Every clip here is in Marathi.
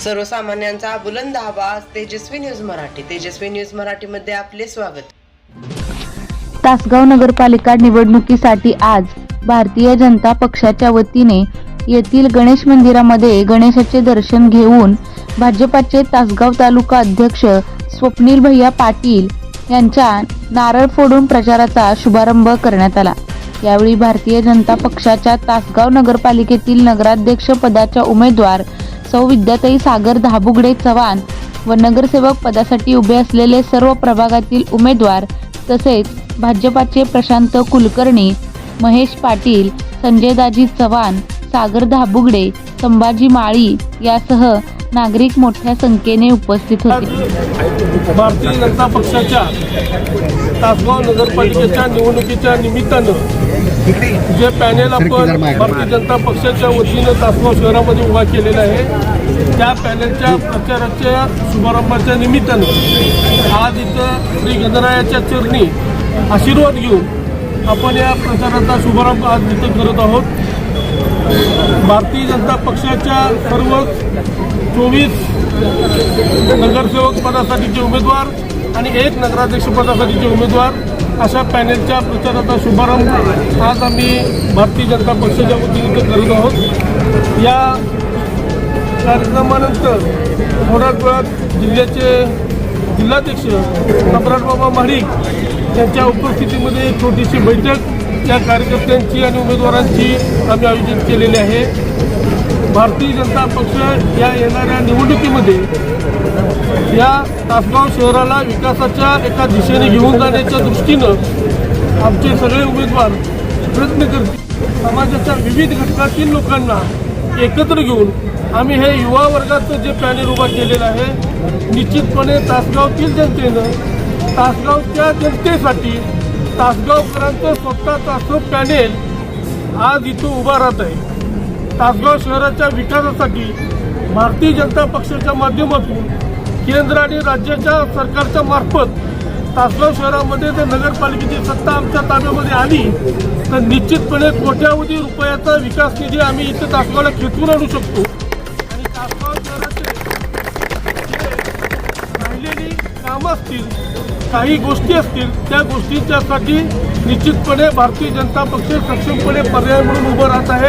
सर्वसामान्यांचा बुलंद आवाज तेजस्वी न्यूज मराठी. तेजस्वी न्यूज मराठीमध्ये आपले स्वागत. तासगाव नगरपालिका निवडणुकीसाठी आज भारतीय जनता पक्षाच्या वतीने येथील गणेश मंदिरामध्ये गणेशाचे दर्शन घेऊन भाजपाचे तासगाव तालुका अध्यक्ष स्वप्नील भैया पाटील यांच्या नारळ फोडून प्रचाराचा शुभारंभ करण्यात आला. यावेळी भारतीय जनता पक्षाच्या तासगाव नगरपालिकेतील नगराध्यक्ष पदाच्या उमेदवार सौ विद्याताई सागर धाबुगडे चव्हाण व नगरसेवक पदासाठी उभे असलेले सर्व प्रभागातील उमेदवार तसेच भाजपाचे प्रशांत कुलकर्णी महेश पाटील संजयदाजी चव्हाण सागर धाबुगडे संभाजी माळी यासह नागरिक मोठ्या संख्येने उपस्थित होते. भारतीय जनता पक्षाच्या तासगाव नगरपालिकेच्या निवडणुकीच्या निमित्तानं जे पॅनेल आपण भारतीय जनता पक्षाच्या वतीनं तासगाव शहरामध्ये उभा केलेला आहे त्या पॅनेलच्या प्रचाराच्या शुभारंभाच्या निमित्तानं आज इथं श्री गणरायाच्या चरणी आशीर्वाद घेऊन आपण या प्रचाराचा शुभारंभ आज इथं करत आहोत. भारतीय जनता पक्षाच्या सर्व चोवीस नगरसेवक पदासाठीचे उमेदवार आणि एक नगराध्यक्ष पदासाठीचे उमेदवार अशा पॅनेलच्या प्रचाराचा शुभारंभ आज आम्ही भारतीय जनता पक्षाच्या वतीने करत आहोत. या कार्यक्रमानंतर थोड्याच वेळात जिल्ह्याचे जिल्हाध्यक्ष सम्राटबाबा महाडिक यांच्या उपस्थितीमध्ये एक छोटीशी बैठक या कार्यकर्त्यांची आणि उमेदवारांची आम्ही आयोजित केलेली आहे. भारतीय जनता पक्ष या येणाऱ्या निवडणुकीमध्ये या तासगाव शहराला विकासाच्या एका दिशेने घेऊन जाण्याच्या दृष्टीनं आमचे सगळे उमेदवार प्रयत्न करतील. समाजाच्या विविध घटकातील लोकांना एकत्र घेऊन आम्ही हे युवा वर्गाचं जे पॅनेल उभा केलेलं आहे निश्चितपणे तासगावतील जनतेनं तासगावच्या जनतेसाठी तासगावकरांचं स्वतःचं असं पॅनेल आज इथं उभा राहत आहे. तासगाव शहराच्या विकासासाठी भारतीय जनता पक्षाच्या माध्यमातून केंद्र आणि राज्याच्या सरकारच्या मार्फत तासगाव शहरामध्ये जर नगरपालिकेची सत्ता आमच्या ताब्यामध्ये आली तर निश्चितपणे कोट्यावधी रुपयाचा विकास निधी आम्ही इथं तासगावला खेचून आणू शकतो. कामं असतील काही गोष्टी असतील त्या गोष्टींच्यासाठी निश्चितपणे भारतीय जनता पक्ष सक्षमपणे पर्याय म्हणून उभं राहत आहे.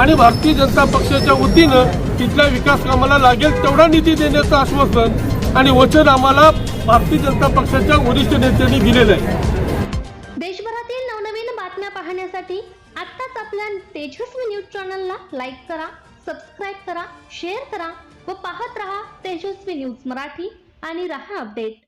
आणि भारतीय जनता पक्षाच्या वतीनं तिथल्या विकास कामाला लागेल तेवढा निधी देण्याचं आश्वासन आणि वचन आम्हाला भारतीय जनता पक्षाच्या वरिष्ठ नेत्यांनी दिलेलं आहे. देशभरातील नवनवीन बातम्या पाहण्यासाठी आत्ताच आपल्या तेजस्वी न्यूज चॅनलला लाईक करा सबस्क्राईब करा शेअर करा व पाहत रहा तेजस्वी न्यूज मराठी. आणि रहा अपडेट.